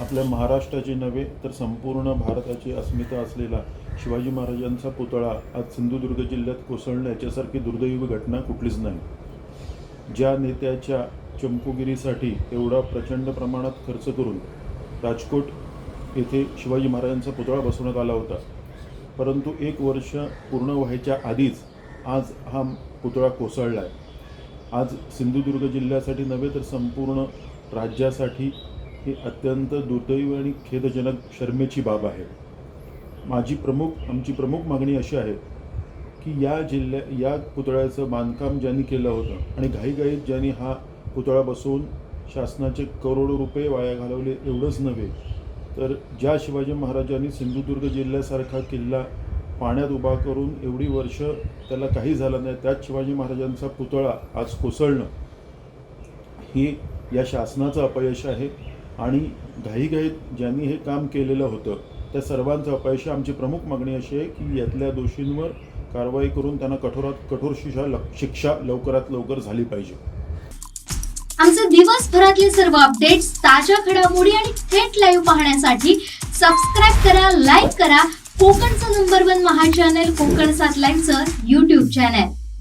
आपल्या महाराष्ट्राची नव्हे तर संपूर्ण भारताची अस्मिता असलेला शिवाजी महाराजांचा पुतळा आज सिंधुदुर्ग जिल्ह्यात कोसळणं याच्यासारखी दुर्दैवी घटना कुठलीच नाही. ज्या नेत्याच्या चमकोगिरीसाठी एवढा प्रचंड प्रमाणात खर्च करून राजकोट येथे शिवाजी महाराजांचा पुतळा बसवण्यात आला होता. परंतु एक वर्ष पूर्ण व्हायच्या आधीच आज हा पुतळा कोसळला आहे आज सिंधुदुर्ग जिल्ह्यासाठी नव्हे तर संपूर्ण राज्यासाठी ही अत्यंत दुर्दैव आणि खेदजनक शर्मेची बाब आहे. माझी प्रमुख आमची प्रमुख मागणी अशी आहे की या जिल्ह्या या पुतळ्याचं बांधकाम ज्यांनी केलं होतं आणि घाईघाईत ज्यांनी हा पुतळा बसवून शासनाचे करोडो रुपये वाया घालवले एवढंच नव्हे तर ज्या शिवाजी महाराजांनी सिंधुदुर्ग जिल्ह्यासारखा किल्ला पाण्यात उभा करून एवढी वर्ष त्याला काही झालं नाही त्यात शिवाजी महाराजांचा पुतळा आज कोसळणं ही या शासनाचं अपयश आहे. आणि घाईघाईत ज्यांनी हे काम केलेलं होतं त्या सर्वांचं अपयश आमची प्रमुख मागणी अशी आहे की यातल्या दोषींवर कारवाई करून त्यांना कठोरात कठोर शिक्षा शिक्षा लवकरात लवकर झाली पाहिजे. आमचे दिवसभरातले सर्व अपडेट्स ताज्या घडामोडी आणि थेट लाईव्ह पाहण्यासाठी सबस्क्राईब करा लाईक करा. कोकणचं नंबर वन महा चॅनल कोकण सात लाईव्हचं युट्यूब चॅनल